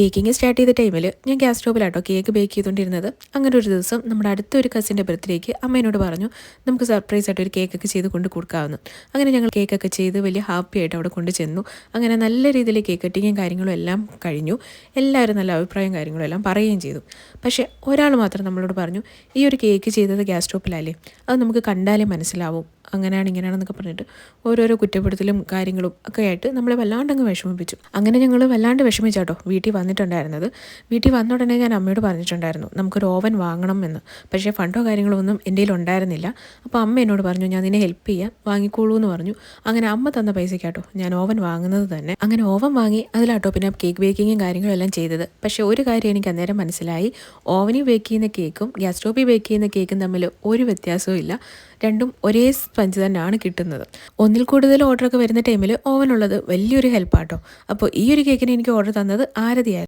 Baking start ചെയ്ത ടൈമിൽ ഞാൻ ഗ്യാസ് സ്റ്റോപ്പിലാട്ടോ കേക്ക് ബേക്ക് ചെയ്തുകൊണ്ടിരുന്നത് അങ്ങനെ ഒരു ദിവസം നമ്മുടെ അടുത്ത ഒരു കസിന്റെ ബർത്ത്ഡേക്ക് അമ്മേനോട് പറഞ്ഞു നമുക്ക് സർപ്രൈസ് ആയിട്ട് ഒരു കേക്കൊക്കെ ചെയ്ത് കൊണ്ട് കൊടുക്കാമെന്ന്. അങ്ങനെ ഞങ്ങൾ കേക്കൊക്കെ ചെയ്ത് വലിയ ഹാപ്പി ആയിട്ട് അവിടെ കൊണ്ട് ചെന്നു. അങ്ങനെ നല്ല രീതിയിൽ കേക്ക് കട്ടിങ്ങും കാര്യങ്ങളും എല്ലാം കഴിഞ്ഞു. എല്ലാവരും നല്ല അഭിപ്രായം കാര്യങ്ങളും എല്ലാം പറയുകയും ചെയ്തു. പക്ഷേ ഒരാൾ മാത്രം നമ്മളോട് പറഞ്ഞു ഈ ഒരു കേക്ക് ചെയ്തത് ഗ്യാസ് സ്റ്റോപ്പിലല്ലേ അത് നമുക്ക് കണ്ടാലേ മനസ്സിലാവും. അങ്ങനെയാണ് ഇങ്ങനെയാണെന്നൊക്കെ പറഞ്ഞിട്ട് ഓരോരോ കുറ്റപ്പെടുത്തലും കാര്യങ്ങളും ഒക്കെ ആയിട്ട് നമ്മളെ വല്ലാണ്ടങ്ങ് വിഷമിപ്പിച്ചു. അങ്ങനെ ഞങ്ങൾ വല്ലാണ്ട് വിഷമിച്ചാട്ടോ വീട്ടിൽ വന്നിട്ടുണ്ടായിരുന്നത് വീട്ടിൽ വന്ന ഉടനെ ഞാൻ അമ്മയോട് പറഞ്ഞിട്ടുണ്ടായിരുന്നു നമുക്കൊരു ഓവൻ വാങ്ങണം എന്ന് പക്ഷേ ഫണ്ടോ കാര്യങ്ങളോ ഒന്നും എന്റെ ഉണ്ടായിരുന്നില്ല. അപ്പോൾ അമ്മ എന്നോട് പറഞ്ഞു ഞാൻ നിന്നെ ഹെൽപ്പ് ചെയ്യാം വാങ്ങിക്കോളൂ എന്ന് പറഞ്ഞു. അങ്ങനെ അമ്മ തന്ന പൈസയ്ക്കാട്ടോ ഞാൻ ഓവൻ വാങ്ങുന്നത് തന്നെ. അങ്ങനെ ഓവൻ വാങ്ങി അതിലാട്ടോ പിന്നെ കേക്ക് ബേക്കിങ്ങും കാര്യങ്ങളും എല്ലാം ചെയ്തത്. പക്ഷേ ഒരു കാര്യം എനിക്ക് അന്നേരം മനസ്സിലായി. ഓവനിൽ ബേക്ക് ചെയ്യുന്ന കേക്കും ഗ്യാസ് സ്റ്റോപ്പിൽ ബേക്ക് ചെയ്യുന്ന കേക്കും തമ്മിൽ ഒരു വ്യത്യാസവും ഇല്ല. രണ്ടും ഒരേ സ്പഞ്ച് തന്നെയാണ് കിട്ടുന്നത്. ഒന്നിൽ കൂടുതൽ ഓർഡറൊക്കെ വരുന്ന ടൈമിൽ ഓവൻ ഉള്ളത് വലിയൊരു ഹെൽപ്പാട്ടോ. അപ്പോൾ ഈ ഒരു കേക്കിന് എനിക്ക് ഓർഡർ തന്നത് ആരതി